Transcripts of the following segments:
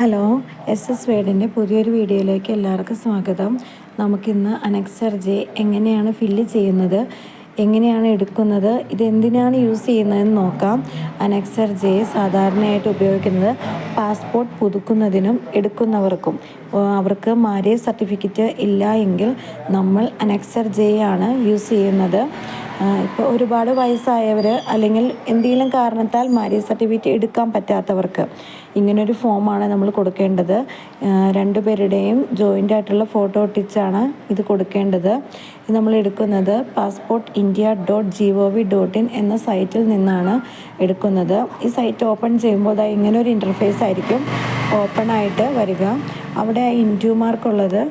Hello S S വേഡിന്റെ പുതിയൊരു വീഡിയോയിലേക്ക് എല്ലാവർക്കും സ്വാഗതം. നമുക്കിന്ന് അനക്സർ ജെ എങ്ങനെയാണ് ഫില്ല് ചെയ്യുന്നത് എങ്ങനെയാണ് എടുക്കുന്നത് ഇത് എന്തിനാണ് യൂസ് ചെയ്യുന്നതെന്ന് നോക്കാം. അനക്സർ ജെ സാധാരണയായിട്ട് ഉപയോഗിക്കുന്നത് പാസ്പോർട്ട് പുതുക്കുന്നതിനും എടുക്കുന്നവർക്കും. അവർക്ക് മാരേജ് സർട്ടിഫിക്കറ്റ് ഇല്ല എങ്കിൽ നമ്മൾ അനക്സർ ജെ ആണ് യൂസ് ചെയ്യുന്നത്. ഇപ്പോൾ ഒരുപാട് വയസ്സായവർ അല്ലെങ്കിൽ എന്തെങ്കിലും കാരണത്താൽ മാരേജ് സർട്ടിഫിക്കറ്റ് എടുക്കാൻ പറ്റാത്തവർക്ക് ഇങ്ങനൊരു ഫോമാണ് നമ്മൾ കൊടുക്കേണ്ടത്. രണ്ടു രണ്ടുപേരുടെയും ജോയിന്റ് ആയിട്ടുള്ള ഫോട്ടോ ഒട്ടിച്ചാണ് ഇത് കൊടുക്കേണ്ടത്. ഇത് നമ്മൾ എടുക്കുന്നത് passport India dot G O V dot in എന്ന സൈറ്റിൽ നിന്നാണ് എടുക്കുന്നത്. ഈ സൈറ്റ് ഓപ്പൺ ചെയ്യുമ്പോൾ അത് ഇങ്ങനെ ഒരു ഇന്റർഫേസ് ആയിരിക്കും. ഓപ്പൺ ആയിട്ട് വരിക. അവിടെ ആ ഇന്റു മാർക്കുള്ളത്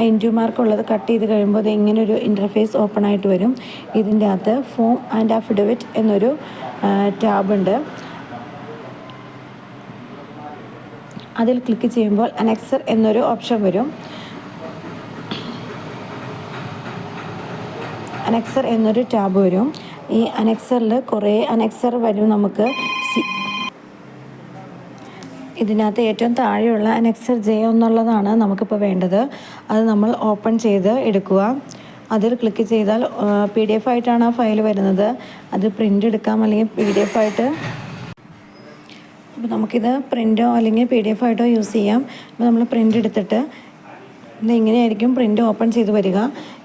ആ ഇന്റു മാർക്കുള്ളത് കട്ട് ചെയ്ത് കഴിയുമ്പോൾ അത് ഒരു ഇന്റർഫേസ് ഓപ്പൺ ആയിട്ട് വരും. ഇതിന്റെ അകത്ത് ഫോം ആൻഡ് അഫിഡവിറ്റ് എന്നൊരു ടാബുണ്ട് അതിൽ ക്ലിക്ക് ചെയ്യുമ്പോൾ അനക്സർ എന്നൊരു ഓപ്ഷൻ വരും. അനക്സർ എന്നൊരു ടാബ് വരും. ഈ അനക്സറിൽ കുറേ അനക്സർ വരും നമുക്ക്. ഇതിനകത്ത് ഏറ്റവും താഴെയുള്ള അനക്സർ ജെ എന്നുള്ളതാണ് നമുക്കിപ്പോൾ വേണ്ടത്. അത് നമ്മൾ ഓപ്പൺ ചെയ്ത് എടുക്കുക. അതിൽ ക്ലിക്ക് ചെയ്താൽ പി ഡി എഫ് ആയിട്ടാണ് ആ ഫയൽ വരുന്നത്. അത് പ്രിന്റ് എടുക്കാം അല്ലെങ്കിൽ പി ഡി എഫ് ആയിട്ട്. അപ്പോൾ നമുക്കിത് പ്രിന്റോ അല്ലെങ്കിൽ പി ഡി എഫ് ആയിട്ടോ യൂസ് ചെയ്യാം. അപ്പോൾ നമ്മൾ പ്രിന്റ് എടുത്തിട്ട് ഇത് ഇങ്ങനെയായിരിക്കും പ്രിന്റ് ഓപ്പൺ ചെയ്ത് വരിക.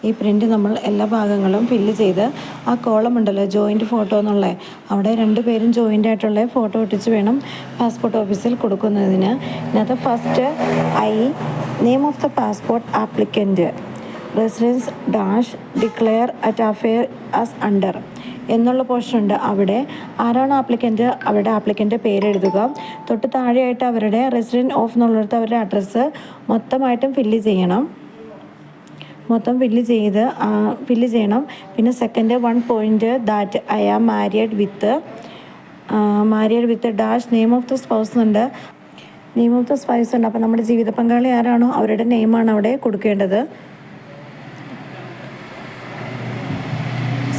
ഈ പ്രിന്റ് നമ്മൾ എല്ലാ ഭാഗങ്ങളും ഫില്ല് ചെയ്ത് ആ കോളം ഉണ്ടല്ലോ ജോയിന്റ് ഫോട്ടോ എന്നുള്ളത് അവിടെ രണ്ട് പേരും ജോയിന്റ് ആയിട്ടുള്ള ഫോട്ടോ ഒട്ടിച്ച് വേണം പാസ്പോർട്ട് ഓഫീസിൽ കൊടുക്കുന്നതിന്. ഇതിനകത്ത് first I name of the passport applicant residence dash declare at affair as under എന്നുള്ള പോർഷൻ ഉണ്ട് അവിടെ. ആരാണ് ആപ്ലിക്കന്റ് അവരുടെ ആപ്ലിക്കന്റെ പേര് എഴുതുക. തൊട്ട് താഴെയായിട്ട് അവരുടെ റെസിഡന്റ് ഓഫ് എന്നുള്ളിടത്ത് അവരുടെ അഡ്രസ്സ് മൊത്തമായിട്ടും ഫില്ല് ചെയ്യണം. മൊത്തം ഫില്ല് ചെയ്ത് ഫില്ല് ചെയ്യണം. പിന്നെ second one point that I am married with married with dash name of the spouse ഉണ്ട്. നെയിം ഓഫ് ദ സ്പൈസ് ഉണ്ട്. അപ്പോൾ നമ്മുടെ ജീവിത പങ്കാളി ആരാണോ അവരുടെ നെയിമാണ് അവിടെ കൊടുക്കേണ്ടത്.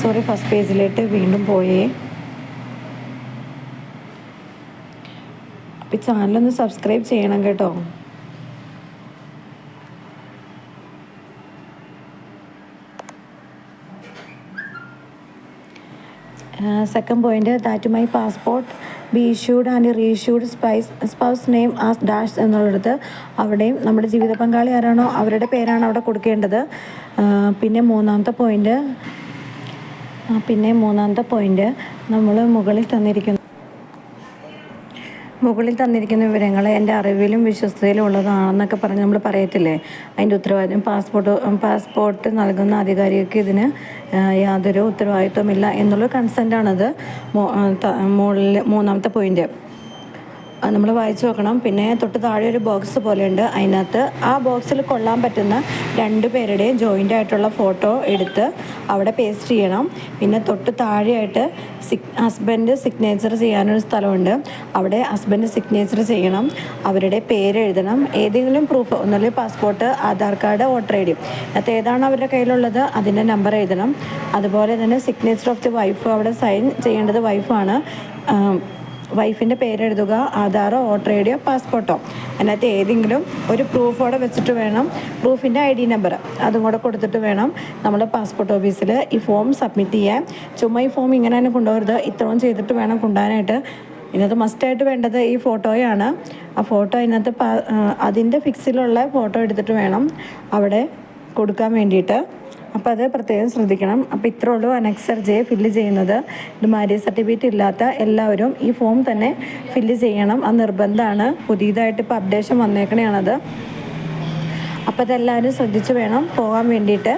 സോറി ഫസ്റ്റ് പേജിലേക്ക് വീണ്ടും പോയേ. അപ്പം ചാനലൊന്ന് സബ്സ്ക്രൈബ് ചെയ്യണം കേട്ടോ. Second point that my passport be issued and reissued spice spouse name as dash എന്നുള്ളത് അവിടെയും നമ്മുടെ ജീവിത പങ്കാളി ആരാണോ അവരുടെ പേരാണ് അവിടെ കൊടുക്കേണ്ടത്. പിന്നെ മൂന്നാമത്തെ പോയിന്റ് പിന്നെ മൂന്നാമത്തെ പോയിന്റ് നമ്മൾ മുകളിൽ തന്നിരിക്കുന്ന. മുകളിൽ തന്നിരിക്കുന്ന വിവരങ്ങൾ എന്റെ അറിവിലും വിശ്വസ്തയിലും ഉള്ളതാണെന്നൊക്കെ പറഞ്ഞ് നമ്മൾ പറയത്തില്ലേ? അതിന്റെ ഉത്തരവാദിത്വം പാസ്പോർട്ട് പാസ്പോർട്ട് നൽകുന്ന അധികാരിക്ക് ഇതിന് യാതൊരു ഉത്തരവാദിത്വമില്ല എന്നുള്ള കൺസെന്റാണത് മുകളിൽ മൂന്നാമത്തെ പോയിന്റ് നമ്മൾ വായിച്ചു നോക്കണം. പിന്നെ തൊട്ട് താഴെ ഒരു ബോക്സ് പോലെയുണ്ട്. അതിനകത്ത് ആ ബോക്സിൽ കൊള്ളാൻ പറ്റുന്ന രണ്ട് പേരുടെയും ജോയിന്റ് ആയിട്ടുള്ള ഫോട്ടോ എടുത്ത് അവിടെ പേസ്റ്റ് ചെയ്യണം. പിന്നെ തൊട്ട് താഴെയായിട്ട് സിക് ഹസ്ബൻഡ് സിഗ്നേച്ചർ ചെയ്യാനൊരു സ്ഥലമുണ്ട്. അവിടെ ഹസ്ബൻഡ് സിഗ്നേച്ചർ ചെയ്യണം. അവരുടെ പേര് എഴുതണം. ഏതെങ്കിലും പ്രൂഫ് ഒന്നുമില്ല passport Aadhaar card voter I D അത് ഏതാണ് അവരുടെ കയ്യിലുള്ളത് അതിന്റെ നമ്പർ എഴുതണം. അതുപോലെ തന്നെ സിഗ്നേച്ചർ ഓഫ് ദി വൈഫ് അവിടെ സൈൻ ചെയ്യേണ്ടത് വൈഫാണ് വൈഫിന്റെ പേരെഴുതുക ആധാറോ വോട്ടർ ഐ ഡിയോ പാസ്പോർട്ടോ. അതിനകത്ത് ഏതെങ്കിലും ഒരു പ്രൂഫോടെ വെച്ചിട്ട് വേണം. പ്രൂഫിന്റെ ഐ ഡി നമ്പർ അതും കൂടെ കൊടുത്തിട്ട് വേണം നമ്മൾ പാസ്പോർട്ട് ഓഫീസിൽ ഈ ഫോം സബ്മിറ്റ് ചെയ്യാൻ. ചുമ്മാ ഈ ഫോം ഇങ്ങനെ തന്നെ കൊണ്ടുപോകരുത്. ഇത്രയും ചെയ്തിട്ട് വേണം കൊണ്ടുപോകാനായിട്ട്. ഇതിനകത്ത് മസ്റ്റായിട്ട് വേണ്ടത് ഈ ഫോട്ടോയാണ് ആ ഫോട്ടോ അതിനകത്ത് അതിന്റെ ഫിക്സിലുള്ള ഫോട്ടോ എടുത്തിട്ട് വേണം അവിടെ കൊടുക്കാൻ വേണ്ടിയിട്ട്. അപ്പോൾ അത് പ്രത്യേകം ശ്രദ്ധിക്കണം. അപ്പോൾ ഇത്രേ ഉള്ളൂ അനക്സർ ജെ ഫില്ല് ചെയ്യുന്നത്. ഇത് മാര്യേജ് സർട്ടിഫിക്കറ്റ് ഇല്ലാത്ത എല്ലാവരും ഈ ഫോം തന്നെ ഫില്ല് ചെയ്യണം. അത് നിർബന്ധമാണ്. പുതിയതായിട്ട് ഇപ്പോൾ അപ്ഡേഷൻ വന്നേക്കണയാണത്. അപ്പോൾ അതെല്ലാവരും ശ്രദ്ധിച്ച് വേണം പോകാൻ വേണ്ടിയിട്ട്.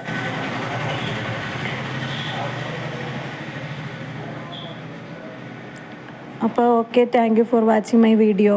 അപ്പോൾ okay thank you for watching my video